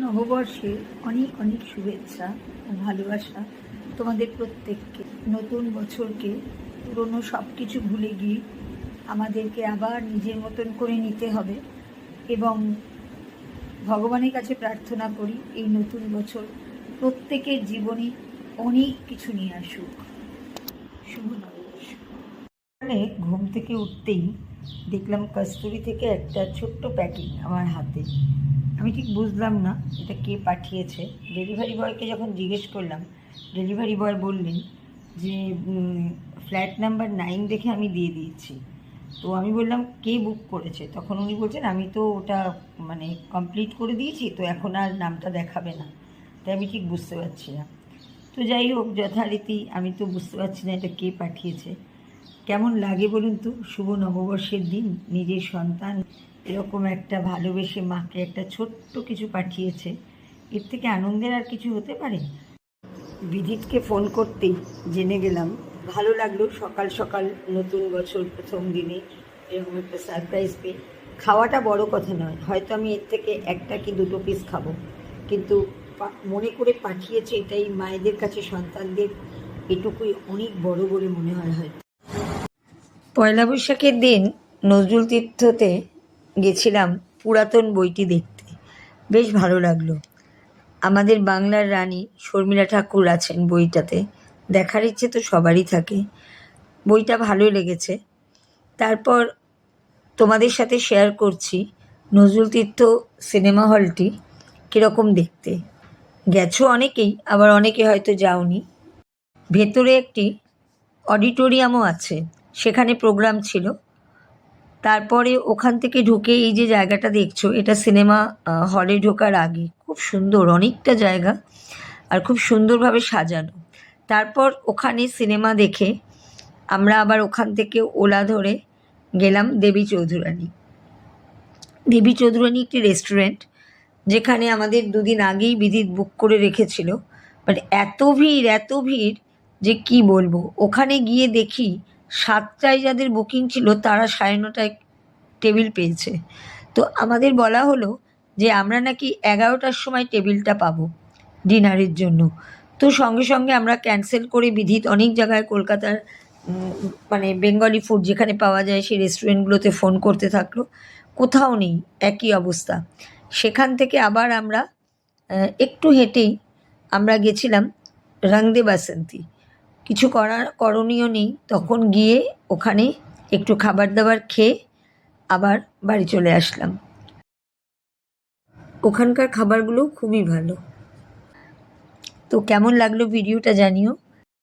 নববর্ষে অনেক অনেক শুভেচ্ছা ও ভালোবাসা তোমাদের প্রত্যেককে। নতুন বছরকে পুরনো সব কিছু ভুলে গিয়ে আমাদেরকে আবার নিজের মতন করে নিতে হবে এবং ভগবানের কাছে প্রার্থনা করি এই নতুন বছর প্রত্যেকের জীবনে অনেক কিছু নিয়ে আসুক। শুভ নববর্ষ। ঘুম থেকে উঠতেই দেখলাম কস্তুরি থেকে একটা ছোট্ট প্যাকিং আমার হাতে। আমি ঠিক বুঝলাম না এটা কে পাঠিয়েছে। ডেলিভারি বয়কে যখন জিজ্ঞেস করলাম ডেলিভারি বয় বললেন যে ফ্ল্যাট নাম্বার নাইন দেখে আমি দিয়ে দিয়েছি। তো আমি বললাম, কে বুক করেছে? তখন উনি বলছেন, আমি তো ওটা মানে কমপ্লিট করে দিয়েছি, তো এখন আর নামটা দেখাবে না। তাই আমি ঠিক বুঝতে পারছি না। তো যাই হোক, যথারীতি আমি তো বুঝতে পারছি না এটা কে পাঠিয়েছে। কেমন লাগে বলুন তো? শুভ নববর্ষের দিন, নিজের সন্তান। এরকম একটা ভালোবেসে মাকে একটা ছোট্ট কিছু পাঠিয়েছে। এর থেকে আনন্দের আর কিছু হতে পারে? বিদিতকে ফোন করতেই জেনে গেলাম ভালো লাগল সকাল সকাল নতুন বছর প্রথম দিনে এরকম একটা সারপ্রাইজ পেয়ে। খাওয়াটা বড় কথা নয় হয়তো আমি এর থেকে একটা কি দুটো পিস খাব। কিন্তু মনে করে পাঠিয়েছে এটাই মায়েদের কাছে সন্তানদের এটুকুই অনেক বড় বলে মনে হয় হয়তো। পয়লা বৈশাখের দিন নজরুল তীর্থতে গেছিলাম পুরাতন বইটি দেখতে। বেশ ভালো লাগল। আমাদের বাংলার রানী শর্মিলা ঠাকুর আছেন বইটাতে। দেখার ইচ্ছে তো সবারই থাকে। বইটা ভালো লেগেছে। তারপর তোমাদের সাথে শেয়ার করছি নজরুল তীর্থ সিনেমা হলটি কীরকম দেখতে। গেছো অনেকেই, আবার অনেকে হয়তো যাওনি। ভেতরে একটি অডিটোরিয়ামও আছে। সেখানে প্রোগ্রাম ছিল। তারপরে ওখান থেকে ঢুকে এই যে জায়গাটা দেখছ, এটা সিনেমা হলে ঢোকার আগে। খুব সুন্দর, অনেকটা জায়গা, আর খুব সুন্দরভাবে সাজানো। তারপর ওখানে সিনেমা দেখে আমরা আবার ওখান থেকে ওলা ধরে গেলাম দেবী চৌধুরানী। দেবী চৌধুরানী একটি রেস্টুরেন্ট যেখানে আমাদের দুদিন আগেই বিদিত বুক করে রেখেছিল। বাট এত ভিড় এত ভিড় যে কি বলব? ওখানে গিয়ে দেখি সাতটায় যাদের বুকিং ছিল, তারা সাড়ে নটায় টেবিল পেয়েছে। তো আমাদের বলা হলো যে, আমরা নাকি এগারোটার সময় টেবিলটা পাবো ডিনারের জন্য। তো সঙ্গে সঙ্গে আমরা ক্যান্সেল করে বিধিত অনেক জায়গায় কলকাতার মানে বেঙ্গলি ফুড যেখানে পাওয়া যায়, সেই রেস্টুরেন্টগুলোতে ফোন করতে থাকল। কোথাও নেই, একই অবস্থা। সেখান থেকে আবার আমরা একটু হেঁটেই আমরা গেছিলাম রংদে বাসন্তী কিছু করার করণীয় নেই। তখন গিয়ে ওখানে একটু খাবার দাবার খেয়ে আবার বাড়ি চলে আসলাম। ওখানকার খাবারগুলো খুবই ভালো। তো কেমন লাগল ভিডিওটা জানিও।